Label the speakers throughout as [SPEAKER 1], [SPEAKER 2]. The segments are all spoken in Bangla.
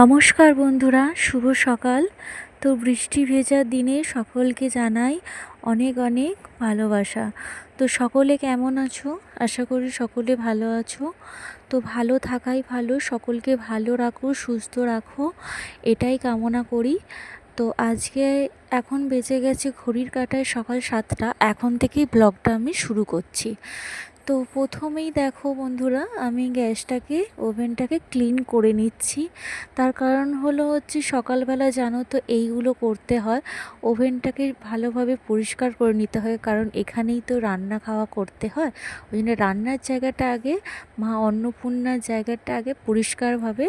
[SPEAKER 1] নমস্কার বন্ধুরা, শুভ সকাল। তো বৃষ্টি ভেজা দিনে সকলকে জানাই অনেক অনেক ভালোবাসা। তো সকলে কেমন আছো? আশা করি সকলে ভালো আছো। তো ভালো থাকাই ভালো, সকলকে ভালো রাখো, সুস্থ রাখো, এটাই কামনা করি। তো আজকে এখন বেজে গেছে ঘড়ির কাঁটায় সকাল সাতটা, এখন থেকেই ব্লগটা আমি শুরু করছি। তো প্রথমেই দেখো বন্ধুরা, আমি গ্যাসটাকে, ওভেনটাকে ক্লিন করে নিচ্ছি। তার কারণ হলো হচ্ছে সকালবেলা জানো তো এইগুলো করতে হয়, ওভেনটাকে ভালোভাবে পরিষ্কার করে নিতে হয়। কারণ এখানেই তো রান্না খাওয়া করতে হয়, ওই জন্য রান্নার জায়গাটা আগে, মা অন্নপূর্ণার জায়গাটা আগে পরিষ্কারভাবে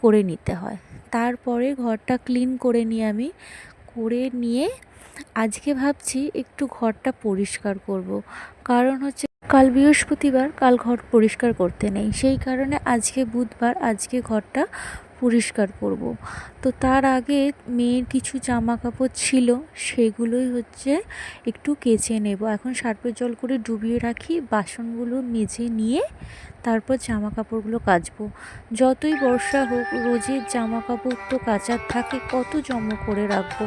[SPEAKER 1] করে নিতে হয়। তারপরে ঘরটা ক্লিন করে নিয়ে আমি, করে নিয়ে আজকে ভাবছি একটু ঘরটা পরিষ্কার করব। কারণ হচ্ছে কাল বৃহস্পতিবার কাল ঘর পরিষ্কার করতে নেই। সেই কারণে আজকে বুধবার আজকে ঘরটা পরিষ্কার করব। তো তার আগে মেয়ের কিছু জামা কাপড় ছিল, সেগুলোই হচ্ছে একটু কেচে নেব। এখন সার্পের জল করে ডুবিয়ে রাখি, বাসনগুলো মেজে নিয়ে তারপর জামা কাপড়গুলো কাচবো। যতই বর্ষা হোক, রোজের জামা কাপড় তো কাচার থাকে, কত জমা করে রাখব।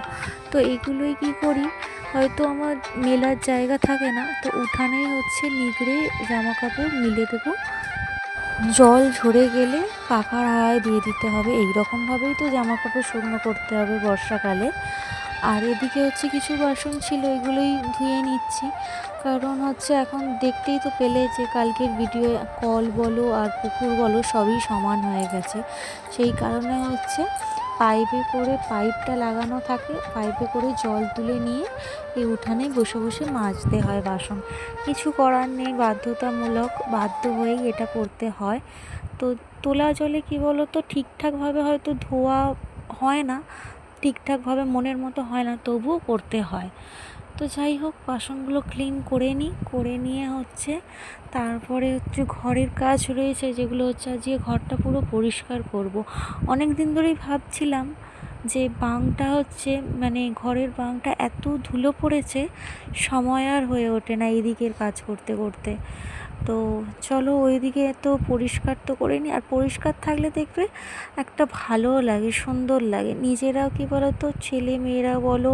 [SPEAKER 1] তো এগুলোই কি করি? হয়তো আমার মেলার জায়গা থাকে না, তো উঠানেই হচ্ছে নিগড়ে জামা কাপড় মিলে দেবো। জল ঝরে গেলে পাখার হাওয়ায় দিয়ে দিতে হবে। এই রকমভাবেই তো জামা কাপড় শুকনো করতে হবে বর্ষাকালে। আর এদিকে হচ্ছে কিছু বাসন ছিল, এগুলোই ধুয়ে নিচ্ছি। কারণ হচ্ছে এখন দেখতেই তো পেলে যে কালকের ভিডিও কল বলো আর পুকুর বলো সবই সমান হয়ে গেছে। সেই কারণে হচ্ছে পাইপে করে পাইপটা লাগানো থাকে, পাইপে করে জল তুলে নিয়ে এই উঠানে বসে বসে মাজতে হয় বাসন। কিছু করার নেই, বাধ্যতামূলক বাধ্য হয়েই এটা করতে হয়। তো তোলা জলে কী বলো তো ঠিকঠাকভাবে হয়তো ধোয়া হয় না, ঠিকঠাকভাবে মনের মতো হয় না, তবুও করতে হয়। তো যাই হোক, বাসনগুলো ক্লিন করে নিই, করে নিয়ে হচ্ছে তারপরে হচ্ছে ঘরের কাজ রয়েছে, যেগুলো হচ্ছে আজকে ঘরটা পুরো পরিষ্কার করব। অনেক দিন ধরেই ভাবছিলাম যে বাংটা হচ্ছে মানে ঘরের বাংটা এত ধুলো পড়েছে, সময় আর হয়ে ওঠে না এদিকের কাজ করতে করতে। তো চলো ওইদিকে তো পরিষ্কার তো করে নিই। আর পরিষ্কার থাকলে দেখবে একটা ভালোও লাগে, সুন্দর লাগে। নিজেরাও কী বলো তো ছেলে মেয়েরা বলো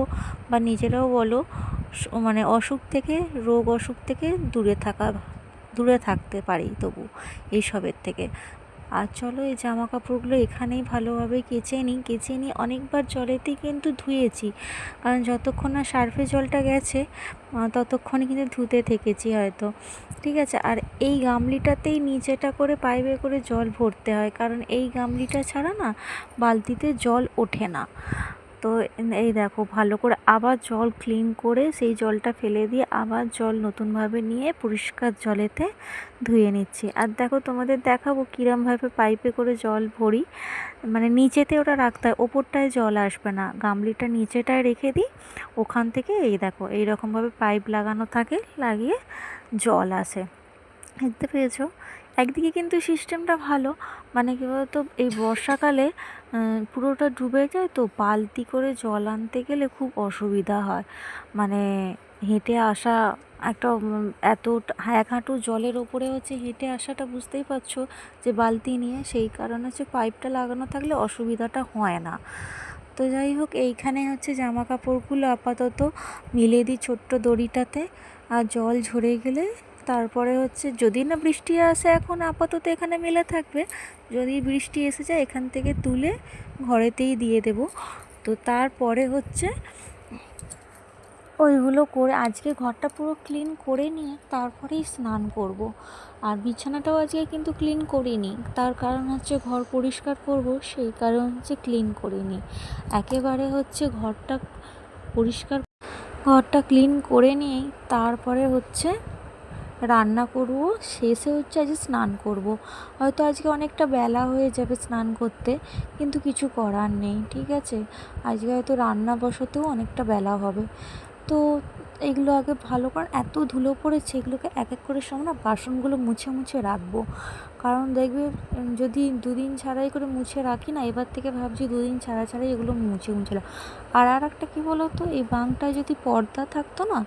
[SPEAKER 1] বা নিজেরাও বলো মানে অসুখ থেকে, রোগ অসুখ থেকে দূরে থাকা, দূরে থাকতে পারি তবু এইসবের থেকে। আর চলো এই জামা কাপড়গুলো এখানেই ভালোভাবে কেচে নিই। কেচে নিই অনেকবার জলেতেই কিন্তু ধুয়েছি। কারণ যতক্ষণ না সার্ফে জলটা গেছে ততক্ষণ কিন্তু ধুতে থেকেছি হয়তো। ঠিক আছে? আর এই গামলিটাতেই নিচেটা করে পাইপে করে জল ভরতে হয়। কারণ এই গামলিটা ছাড়া না বালতিতে জল ওঠে না। তো এই দেখো ভালো করে আবার জল ক্লিন করে সেই জলটা ফেলে দিয়ে আবার জল নতুনভাবে নিয়ে পরিষ্কার জলেতে ধুয়ে নিচ্ছি। আর দেখো তোমাদের দেখাবো কীরমভাবে পাইপে করে জল ভরি। মানে নিচেতে ওটা রাখতে হয়, ওপরটায় জল আসবে না। গামলিটা নিচেটায় রেখে দিই, ওখান থেকে এই দেখো এই রকমভাবে পাইপ লাগানো থাকে, লাগিয়ে জল আসে। দেখতে পেয়েছ? একদিকে কিন্তু সিস্টেমটা ভালো মানে কী বলতো, এই বর্ষাকালে পুরোটা ডুবে যায় তো বালতি করে জল আনতে গেলে খুব অসুবিধা হয়। মানে হেঁটে আসা একটা এত এক হাঁটু জলের ওপরে হচ্ছে হেঁটে আসাটা বুঝতেই পারছ যে বালতি নিয়ে সেই কারণে হচ্ছে পাইপটা লাগানো থাকলে অসুবিধাটা হয় না। তো যাই হোক, এইখানে হচ্ছে জামা কাপড়গুলো আপাতত মিলে দিই ছোট্ট দড়িটাতে। আর জল ঝরে গেলে তারপরে হচ্ছে যদি না বৃষ্টি আসে এখন আপাতত এখানে মেলে থাকবে। যদি বৃষ্টি এসে যায় এখান থেকে তুলে ঘরেতেই দিয়ে দেব। তো তারপরে হচ্ছে ওইগুলো করে আজকে ঘরটা পুরো ক্লিন করে নিয়ে তারপরেই স্নান করব। আর বিছানাটাও আজকে কিন্তু ক্লিন করিনি। তার কারণ হচ্ছে ঘর পরিষ্কার করব, সেই কারণ হচ্ছে ক্লিন করিনি। একেবারে হচ্ছে ঘরটা পরিষ্কার ঘরটা ক্লিন করে নিয়েই তারপরে হচ্ছে রান্না করব, শেষে হচ্ছে আজকে স্নান করব। হয়তো আজকে অনেকটা বেলা হয়ে যাবে স্নান করতে, কিন্তু কিছু করার নেই, ঠিক আছে? আজকে হয়তো রান্না বসাতেও অনেকটা বেলা হবে। তো এগুলো আগে ভালো করে, এত ধুলো পড়েছে, এগুলোকে এক এক করে সব না বাসনগুলো মুছে মুছে রাখব। কারণ দেখবে যদি দুদিন ছাড়াই করে মুছে রাখি না, এবার থেকে ভাবছি দুদিন ছাড়া ছাড়াই এগুলো মুছে মুছে আর আর একটা কী বলো তো এই বাংটায় যদি পর্দা থাকতো না,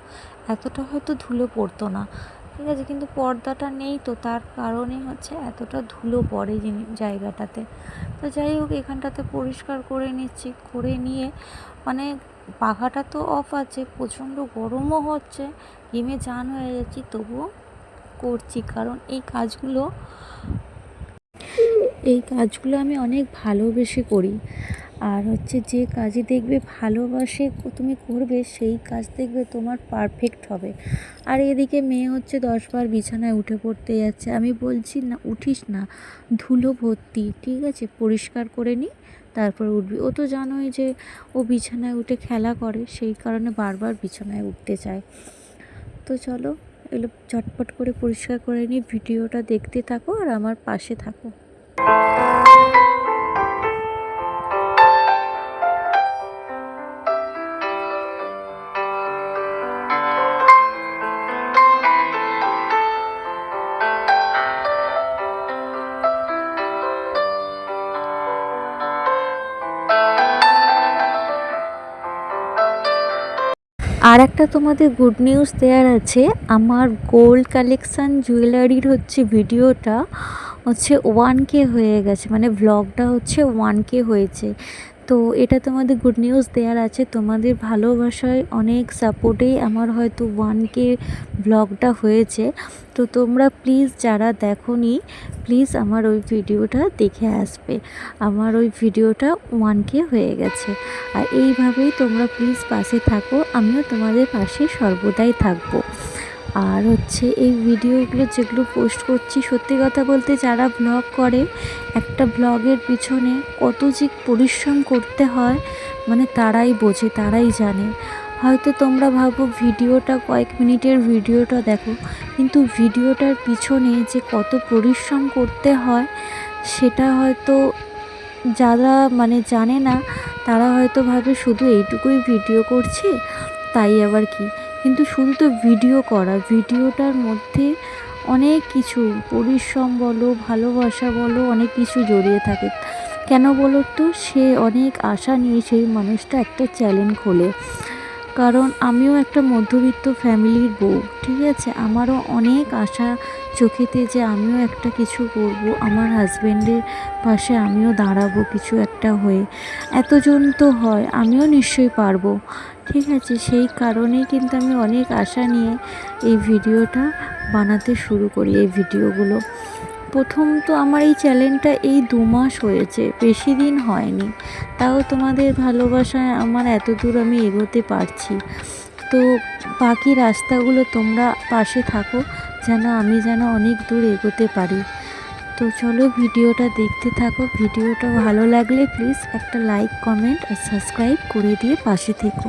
[SPEAKER 1] এতটা হয়তো ধুলো পড়তো না। ঠিক আছে, কিন্তু পর্দাটা নেই তো, তার কারণে হচ্ছে এতটা ধুলো পড়ে জায়গাটাতে। তো যাই হোক, এখানটাতে পরিষ্কার করে নিচ্ছি, করে নিয়ে মানে পাখাটা তো অফ আছে, প্রচণ্ড গরমও হচ্ছে, ঘেমে চান হয়ে যাচ্ছি, তবুও করছি, কারণ এই কাজগুলো এই কাজগুলো আমি অনেক ভালোবেসে করি। আর হচ্ছে যে কাজে দেখবে, ভালোবাসে তুমি করবে, সেই কাজ দেখবে তোমার পারফেক্ট হবে। আর এদিকে মেয়ে হচ্ছে দশবার বিছানায় উঠে পড়তে যাচ্ছে। আমি বলছি, না, উঠিস না, ধুলো ভর্তি, ঠিক আছে? পরিষ্কার করে নি, তারপর উঠবি। ও তো জানোই যে ও বিছানায় উঠে খেলা করে, সেই কারণে বারবার বিছানায় উঠতে চায়। তো চলো এগুলো চটপট করে পরিষ্কার করে নিই ভিডিওটা দেখতে থাকো আর আমার পাশে থাকো। আর একটা তোমাদের গুড নিউজ দেওয়ার আছে, আমার গোল্ড কালেকশান জুয়েলারির হচ্ছে ভিডিওটা হচ্ছে ওয়ান কে হয়ে গেছে মানে ভ্লগটা হচ্ছে ওয়ান কে হয়েছে। তো এটা তোমাদের গুড নিউজ দেওয়ার আছে। তোমাদের ভালোবাসায় অনেক সাপোর্টেই আমার হয়তো ওয়ান কে ব্লগটা হয়েছে। তো তোমরা প্লিজ যারা দেখোনি প্লিজ আমার ওই ভিডিওটা দেখে আসবে। আমার ওই ভিডিওটা ওয়ান কে হয়ে গেছে। আর এইভাবেই তোমরা প্লিজ পাশে থাকো। আমিও তোমাদের পাশে সর্বদাই থাকব। আর হচ্ছে এই ভিডিওগুলো যেগুলো পোস্ট করছি, সত্যি কথা বলতে যারা ব্লগ করে, একটা ব্লগের পিছনে কত যে পরিশ্রম করতে হয় মানে তারাই বোঝে, তারাই জানে। হয়তো তোমরা ভাবো ভিডিওটা কয়েক মিনিটের ভিডিওটা দেখো, কিন্তু ভিডিওটার পিছনে যে কত পরিশ্রম করতে হয়, সেটা হয়তো যারা মানে জানে না, তারা হয়তো ভাবে শুধু এইটুকুই ভিডিও করছে, তাই আবার কি? কিন্তু শুধু তো ভিডিও করা ভিডিওটার মধ্যে অনেক কিছু, পরিশ্রম বলো, ভালোবাসা বলো, অনেক কিছু জড়িয়ে থাকে। কেন বলো তো সে অনেক আশা নিয়ে সেই মানুষটা একটা চ্যালেঞ্জ খোলে। কারণ আমিও একটা মধ্যবিত্ত ফ্যামিলির বউ, ঠিক আছে? আমারও অনেক আশা চোখেতে যে আমিও একটা কিছু করব, আমার হাজব্যান্ডের পাশে আমিও দাঁড়াবো কিছু একটা হয়ে। এতজন তো হয়, আমিও নিশ্চয়ই পারব। ঠিক আছে, সেই কারণেই কিন্তু আমি অনেক আশা নিয়ে এই ভিডিওটা বানাতে শুরু করি, এই ভিডিওগুলো। প্রথম তো আমার এই চ্যানেলটা এই দু মাস হয়েছে, বেশি দিন হয়নি। তাও তোমাদের ভালোবাসায় আমার এত দূর আমি এগোতে পারছি। তো বাকি রাস্তাগুলো তোমরা পাশে থাকো, যেন আমি যেন অনেক দূর এগোতে পারি। তো চলো ভিডিওটা দেখতে থাকো, ভিডিওটা ভালো লাগলে প্লিজ একটা লাইক কমেন্ট আর সাবস্ক্রাইব করে দিয়ে পাশে থেকো।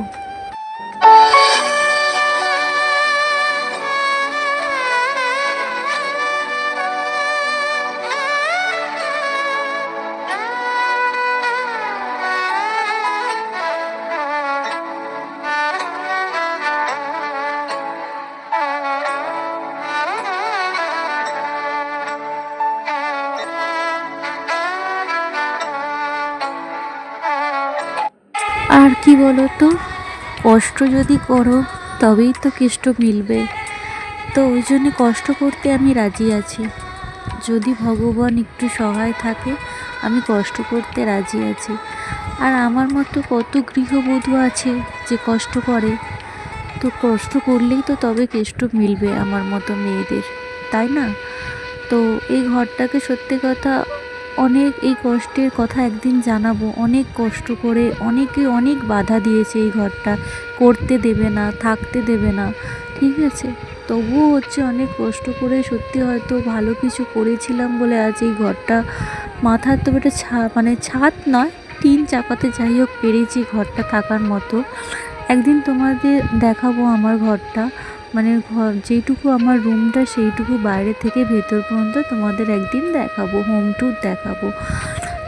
[SPEAKER 1] আর কি বলো তো কষ্ট যদি করো, তবেই তো কেষ্ট মিলবে। তো ওই জন্য কষ্ট করতে আমি রাজি আছি। যদি ভগবান একটু সহায় থাকে, আমি কষ্ট করতে রাজি আছি। আর আমার মতো কত গৃহবধূ আছে যে কষ্ট করে? তো কষ্ট করলেই তো তবে কেষ্ট মিলবে আমার মতো মেয়েদের, তাই না? তো এই ঘরটাকে সত্যি কথা অনেক এই কষ্টের কথা একদিন জানাব। অনেক কষ্ট করে অনেকে অনেক বাধা দিয়েছে এই ঘরটা। করতে দেবে না, থাকতে দেবে না। ঠিক আছে? তবুও হচ্ছে অনেক কষ্ট করে সত্যি হয়তো ভালো কিছু করেছিলাম বলে আজ এই ঘরটা মাথার তো একটা ছা মানে ছাদ নয়, টিন চাপাতে যাই হোক পেরেছি ঘরটা থাকার মতো। একদিন তোমাদের দেখাবো আমার ঘরটা। মানে ঘর যেইটুকু আমার রুমটা সেইটুকু বাইরে থেকে ভেতর পর্যন্ত তোমাদের একদিন দেখাবো হোম ট্যুর দেখাবো।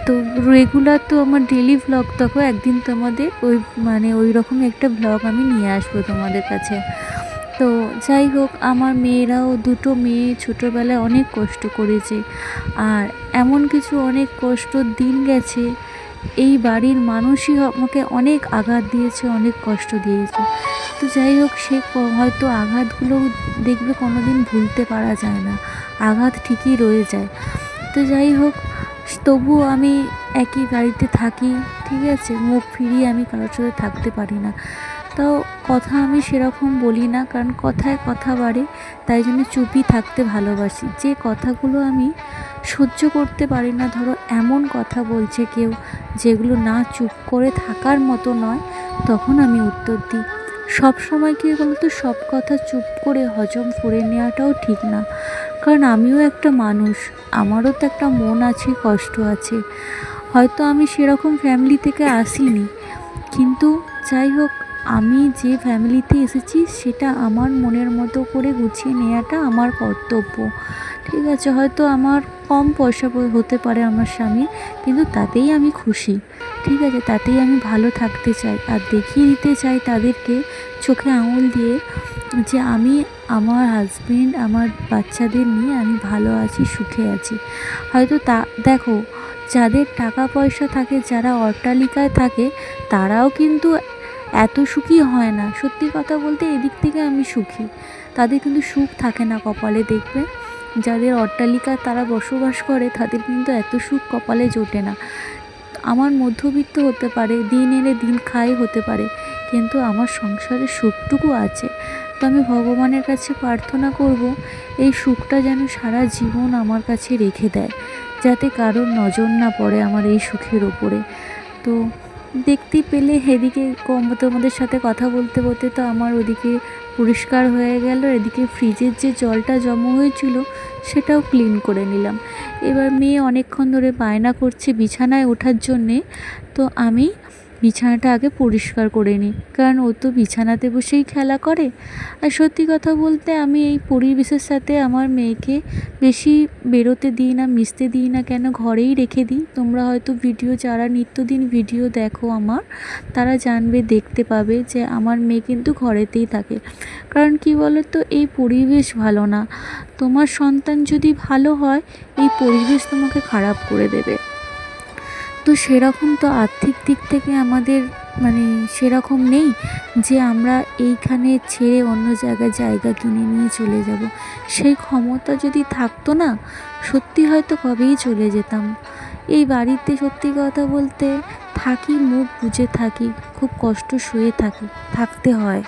[SPEAKER 1] তো রেগুলার তো আমার ডেলি ভ্লগ দেখো, একদিন তোমাদের ওই মানে ওই রকম একটা ভ্লগ আমি নিয়ে আসব তোমাদের কাছে। তো যাই হোক, আমার মেয়েরাও দুটো মেয়ে ছোটোবেলায় অনেক কষ্ট করেছে। আর এমন কিছু অনেক কষ্ট দিন গেছে, এই বাড়ির মানুষই আমাকে অনেক আঘাত দিয়েছে, অনেক কষ্ট দিয়েছে। তো যাই হোক, সে হয়তো আঘাতগুলো দেখবে কোনো দিন ভুলতে পারা যায় না। আঘাত ঠিকই রয়ে যায়। তো যাই হোক, তবুও আমি একই গাড়িতে থাকি, ঠিক আছে? মুখ ফিরিয়ে আমি কারোর সাথে থাকতে পারি না। তাও কথা আমি সেরকম বলি না, কারণ কথায় কথা বাড়ে, তাই জন্য চুপি থাকতে ভালোবাসি। যে কথাগুলো আমি সহ্য করতে পারি না, ধরো এমন কথা বলছে কেউ, যেগুলো না চুপ করে থাকার মতো নয়, তখন আমি উত্তর দিই। সব সময় কী বলতো সব কথা চুপ করে হজম করে নেওয়াটাও ঠিক না। কারণ আমিও একটা মানুষ, আমারও তো একটা মন আছে, কষ্ট আছে। হয়তো আমি সেরকম ফ্যামিলি থেকে আসিনি। কিন্তু যাই হোক, আমি যে ফ্যামিলিতে এসেছি, সেটা আমার মনের মতো করে গুছিয়ে নেওয়াটা আমার কর্তব্য। ঠিক আছে, হয়তো আমার কম পয়সা হতে পারে আমার স্বামী, কিন্তু তাতেই আমি খুশি। ঠিক আছে, তাতেই আমি ভালো থাকতে চাই। আর দেখিয়ে দিতে চাই তাদেরকে চোখে আঙুল দিয়ে যে আমি আমার হাজবেন্ড আমার বাচ্চাদের নিয়ে আমি ভালো আছি, সুখে আছি। হয়তো তা, দেখো, যাদের টাকা পয়সা থাকে, যারা অট্টালিকায় থাকে, তারাও কিন্তু এত সুখী হয় না। সত্যি কথা বলতে এদিক থেকে আমি সুখী। তাদের কিন্তু সুখ থাকে না কপালে, দেখবে? যাদের অট্টালিকায় তারা বসবাস করে, তাদের কিন্তু এত সুখ কপালে জোটে না। আমার মধ্যবিত্ত হতে পারে, দিন এনে দিন খাই হতে পারে, কিন্তু আমার সংসারে সুখটুকু আছে। তো আমি ভগবানের কাছে প্রার্থনা করব, এই সুখটা যেন সারা জীবন আমার কাছে রেখে দেয়, যাতে কারোর নজর না পড়ে আমার এই সুখের ওপরে। তো দেখতে পেলে হেদিকে তোমাদের সাথে কথা বলতে বলতে তো আমার ওদিকে পরিষ্কার হয়ে গেল। এদিকে ফ্রিজের যে জলটা জমা হয়েছিল, সেটাও ক্লিন করে নিলাম। এবার মেয়ে অনেকক্ষণ ধরে বায়না করছে বিছানায় ওঠার জন্যে। তো আমি বিছানাটা আগে পরিষ্কার করে নিই কারণ ও তো বিছানাতে বসেই খেলা করে। আর সত্যি কথা বলতে আমি এই পরিবেশের সাথে আমার মেয়েকে বেশি বেরোতে দিই না, মিশতে দিই না কেন, ঘরেই রেখে দিই। তোমরা হয়তো ভিডিও, যারা নিত্যদিন ভিডিও দেখো আমার, তারা জানবে, দেখতে পাবে যে আমার মেয়ে কিন্তু ঘরেতেই থাকে। কারণ কি বলো তো এই পরিবেশ ভালো না। তোমার সন্তান যদি ভালো হয়, এই পরিবেশ তোমাকে খারাপ করে দেবে। তো সেরকম তো আর্থিক দিক থেকে আমাদের মানে সেরকম নেই যে আমরা এইখানে ছেড়ে অন্য জায়গায় জায়গা কিনে নিয়ে চলে যাব। সেই ক্ষমতা যদি থাকতো না, সত্যি হয়তো কবেই চলে যেতাম। এই বাড়িতে সত্যি কথা বলতে থাকি, মুখ বুজে থাকি, খুব কষ্ট শুয়ে থাকি, থাকতে হয়।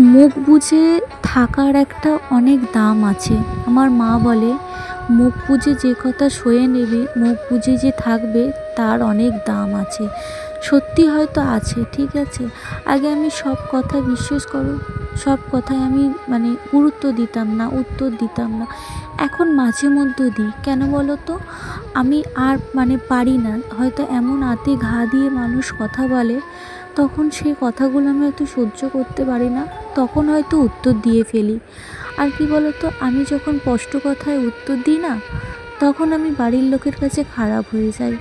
[SPEAKER 1] মুখ বুজে থাকার একটা অনেক দাম আছে। আমার মা বলে, মুখ বুজে যে কথা সয়ে নেবে, মুখ বুজে যে থাকবে তার অনেক দাম আছে। সত্যি হয়তো আছে, ঠিক আছে? আগে আমি সব কথা বিশ্বাস করো, সব কথায় আমি মানে গুরুত্ব দিতাম না, উত্তর দিতাম না। এখন মাঝে মধ্যে দিই, কেন বলো তো? আমি আর মানে পারি না, হয়তো এমন আতে ঘা দিয়ে মানুষ কথা বলে, তখন সেই কথাগুলো আমি হয়তো সহ্য করতে পারি না, তখন হয়তো উত্তর দিয়ে ফেলি। আর কি বলো তো, আমি যখন স্পষ্ট কথায় উত্তর দিই না তখন আমি বাড়ির লোকের কাছে খারাপ হয়ে যাই।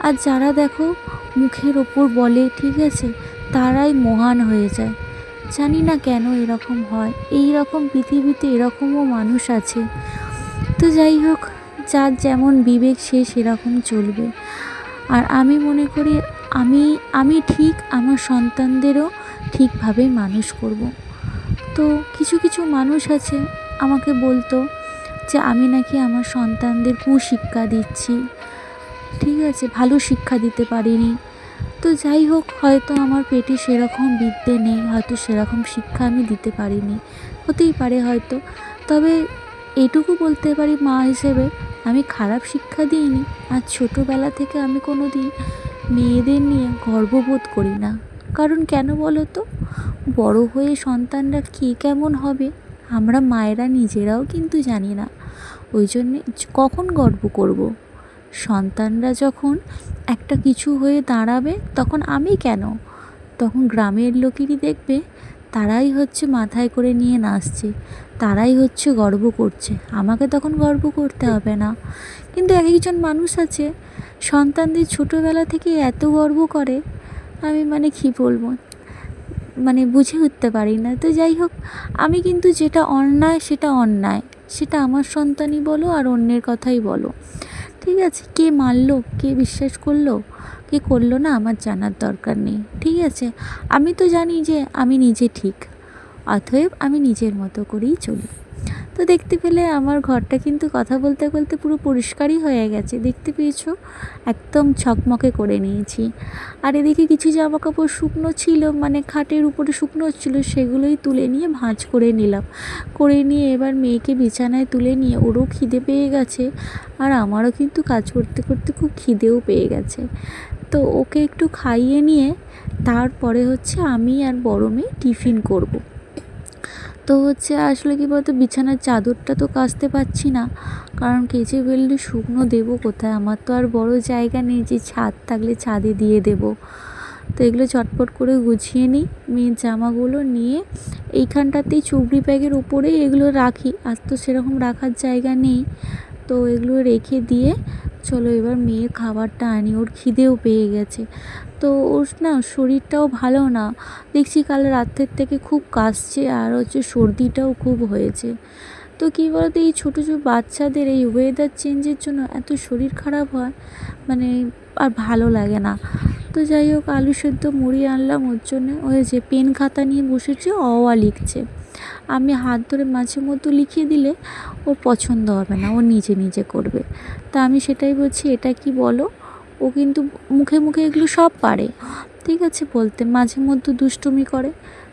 [SPEAKER 1] আর যারা দেখো মুখের ওপর বলে, ঠিক আছে, তারাই মহান হয়ে যায়। জানি না কেন এরকম হয়। এই রকম পৃথিবীতে এরকমও মানুষ আছে। তো যাই হোক, যার যেমন বিবেক, সে সেরকম চলবে। আর আমি মনে করি, আমি আমি ঠিক আমার সন্তানদেরও ঠিকভাবে মানুষ করব। তো কিছু কিছু মানুষ আছে, আমাকে বলতো যে আমি নাকি আমার সন্তানদের কুশিক্ষা দিচ্ছি। ঠিক আছে, ভালো শিক্ষা দিতে পারিনি। তো যাই হোক, হয়তো আমার পেটে সেরকম বিদ্যে নেই, হয়তো সেরকম শিক্ষা আমি দিতে পারিনি। হতেই পারে হয়তো। তবে এটুকু বলতে পারি মা হিসেবে, আমি খারাপ শিক্ষা দিইনি। আর ছোটোবেলা থেকে আমি কোনো দিন মেয়েদের নিয়ে গর্ববোধ করি না। কারণ কেন বলো তো? বড় হয়ে সন্তানরা কে কেমন হবে? আমরা মায়েরা নিজেরাও কিন্তু জানি না। ওই জন্যে কখন গর্ব করব? সন্তানরা যখন একটা কিছু হয়ে দাঁড়াবে, তখন আমি কেন? তখন গ্রামের লোকেরই দেখবে, তারাই হচ্ছে মাথায় করে নিয়ে নাচছে, তারাই হচ্ছে গর্ব করছে। আমাকে তখন গর্ব করতে হবে না। কিন্তু এক একজন মানুষ আছে, সন্তানদের ছোটোবেলা থেকে এত গর্ব করে, আমি মানে কী বলব? মানে বুঝে উঠতে পারি না। তো যাই হোক, আমি কিন্তু যেটা অন্যায়, সেটা অন্যায়। সেটা আমার সন্তানই বলো আর অন্যের কথাই বলো। ঠিক আছে, কে মারলো, কে বিশ্বাস করল, কে করল না আমার জানার দরকার নেই। ঠিক আছে, আমি তো জানি যে আমি নিজে ঠিক, অতএব আমি নিজের মতো করেই চলি। তো দেখতে পেলে আমার ঘরটা কিন্তু কথা বলতে বলতে পুরো পরিষ্কারই হয়ে গেছে। দেখতে পেয়েছ? একদম ছকমকে করে নিয়েছি। আর এদিকে কিছু জামা কাপড় শুকনো ছিল মানে খাটের উপরে শুকনো ছিল, সেগুলোই তুলে নিয়ে ভাঁজ করে নিলাম। করে নিয়ে এবার মেয়েকে বিছানায় তুলে নিয়ে ওরও খিদে পেয়ে গেছে, আর আমারও কিন্তু কাজ করতে করতে খুব খিদেও পেয়ে গেছে। তো ওকে একটু খাইয়ে নিয়ে তারপরে হচ্ছে আমি আর বড় মেয়ে টিফিন করব। তো হচ্ছে আসলে কি বলতো, বিছানার চাদরটা তো কাচতে পারছি না। কারণ কেচে ফেললে শুকনো দেবো কোথায়? আমার তো আর বড় জায়গা নেই যে ছাদ থাকলে ছাদে দিয়ে দেবো। তো এগুলো চটপট করে গুছিয়ে নিই, মেয়ের জামাগুলো নিয়ে এইখানটাতেই চুবড়ি ব্যাগের উপরেই এগুলো রাখি। আর তো সেরকম রাখার জায়গা নেই। তো এগুলো রেখে দিয়ে চলো এবার মেয়ের খাবারটা আনি। ওর খিদেও পেয়ে গেছে। তো ওর না শরীরটাও ভালো না। দেখছি কাল রাত্রের থেকে খুব কাশছে আর হচ্ছে সর্দিটাও খুব হয়েছে। তো কী বলতো, এই ছোটো ছোটো বাচ্চাদের এই ওয়েদার চেঞ্জের জন্য এত শরীর খারাপ হয় মানে আর ভালো লাগে না। তো যাই হোক, আলু সেদ্ধ মুড়ি আনলাম ওর জন্যে। যে পেন খাতা নিয়ে বসেছে, অ আ লিখছে। আমি হাত ধরে মাঝে মধ্যে লিখিয়ে দিলে ওর পছন্দ হবে না, ও নিজে নিজে করবে। তা আমি সেটাই বলছি, এটা কি বলো? ও কিন্তু মুখে মুখে এগুলো সব পারে। ঠিক আছে, বলতে মাঝে মধ্যে দুষ্টুমি করে।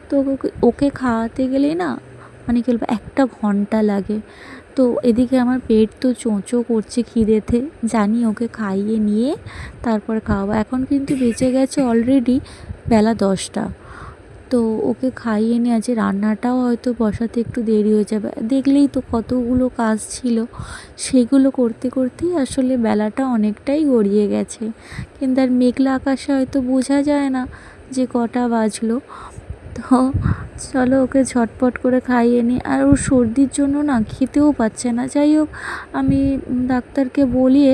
[SPEAKER 1] তো ওকে খাওয়াতে গেলেই না মানে কি বলব, একটা ঘণ্টা লাগে। তো এদিকে আমার পেট তো চোঁচো করছে খিদেতে। জানি ওকে খাইয়ে নিয়ে তারপর খাওয়াবো। এখন কিন্তু বেঁচে গেছে অলরেডি বেলা দশটা। তো ওকে খাইয়ে নিয়ে আজকে রান্নাটাও হয়তো বসাতে একটু দেরি হয়ে যাবে। দেখলেই তো কতগুলো কাজ ছিল। সেগুলো করতে করতেই আসলে বেলাটা অনেকটাই গড়িয়ে গেছে। কিন্তু আর মেঘলা আকাশে হয়তো বোঝা যায় না যে কটা বাজলো। তো চলো ওকে ঝটপট করে খাইয়ে নিই। আর ওর সর্দির জন্য না খেতেও পাচ্ছে না। যাই হোক, আমি ডাক্তারকে বলিয়ে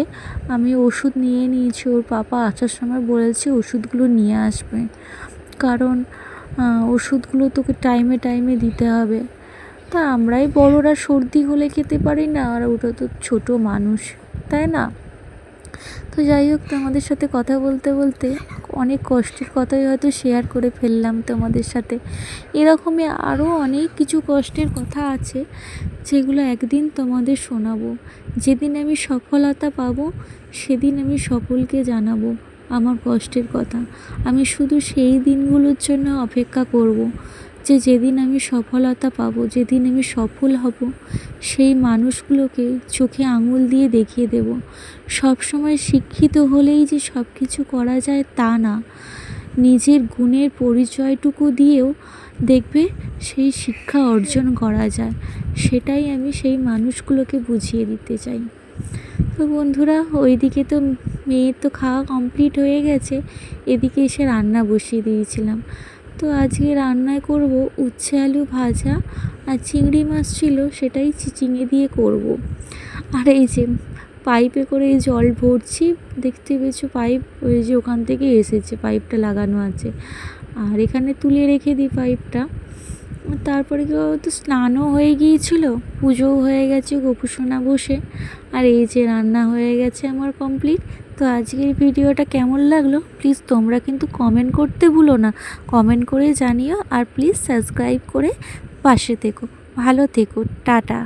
[SPEAKER 1] আমি ওষুধ নিয়ে নিয়েছি। ওর পাপা আসার সময় বলেছে ওষুধগুলো নিয়ে আসবে। কারণ ওষুধগুলো তোকে টাইমে টাইমে দিতে হবে। তা আমরাই বড়রা সর্দি হলে খেতে পারি না, আর ওটা তো ছোটো মানুষ, তাই না? তো যাই হোক, তোমাদের সাথে কথা বলতে বলতে অনেক কষ্টের কথাই হয়তো শেয়ার করে ফেললাম তোমাদের সাথে। এরকমই আরও অনেক কিছু কষ্টের কথা আছে, যেগুলো একদিন তোমাদের শোনাবো। যেদিন আমি সফলতা পাবো, সেদিন আমি সকলকে জানাব। আমার কষ্টের কথা। আমি শুধু সেই দিনগুলোর জন্য অপেক্ষা করব যে যেদিন আমি সফলতা পাবো, যেদিন আমি সফল হব, সেই মানুষগুলোকে চোখে আঙুল দিয়ে দেখিয়ে দেব। সবসময় শিক্ষিত হলেই যে সব কিছু করা যায় তা না। নিজের গুণের পরিচয়টুকু দিয়েও দেখবে সেই শিক্ষা অর্জন করা যায়। সেটাই আমি সেই মানুষগুলোকে বুঝিয়ে দিতে চাই। তো বন্ধুরা, ওইদিকে তো মেয়ের তো খাওয়া কমপ্লিট হয়ে গেছে। এদিকে এসে রান্না বসিয়ে দিয়েছিলাম। তো আজকে রান্নায় করব উচ্ছে আলু ভাজা আর চিংড়ি মাছ ছিল, সেটাই চিচিঙে দিয়ে করব। আর এই যে পাইপে করে এই জল ভরছি, দেখতে পেয়েছ পাইপ? ওই যে ওখান থেকে এসেছে, পাইপটা লাগানো আছে। আর এখানে তুলে রেখে দিই পাইপটা। তারপরে কি বলতো, স্নানও হয়ে গিয়েছিল, পুজোও হয়ে গেছে, গোপুসোনা বসে। আর এই যে রান্না হয়ে গেছে আমার কমপ্লিট তো আজকের ভিডিওটা কেমন লাগল? প্লিজ তোমরা কিন্তু কমেন্ট করতে ভুলো না। কমেন্ট করে জানিও আর প্লিজ সাবস্ক্রাইব করে পাশে থেকো। ভালো থেকো, টাটা।